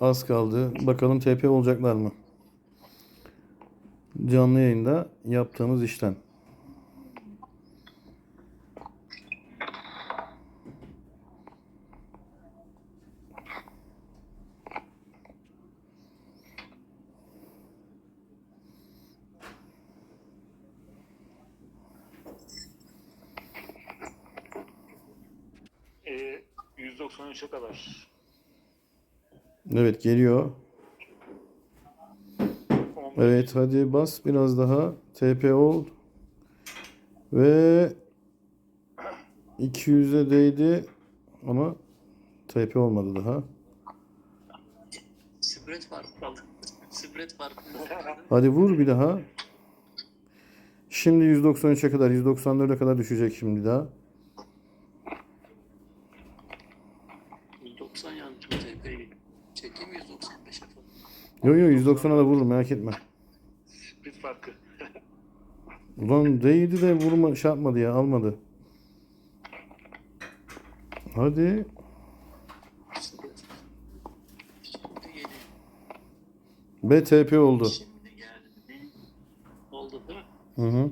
Az kaldı. Bakalım TP olacaklar mı? Canlı yayında yaptığımız işlem. Ee, 193'e kadar. Evet geliyor. 15. Evet hadi bas biraz daha. TP ol. Ve 200'e değdi ama TP olmadı daha. Spread kaldı. Spread farkı. Hadi vur bir daha. Şimdi 193'e kadar, 194'e kadar düşecek şimdi daha. 190 yanlış bu TP'yi. Çekeyim 195'e falan. Yo yo 190'a da vurur merak etme. Bir farkı. Ulan değdi de vurma şey yapmadı ya almadı. Hadi. BTP oldu. Şimdi geldi. Oldu değil mi? Hı hı.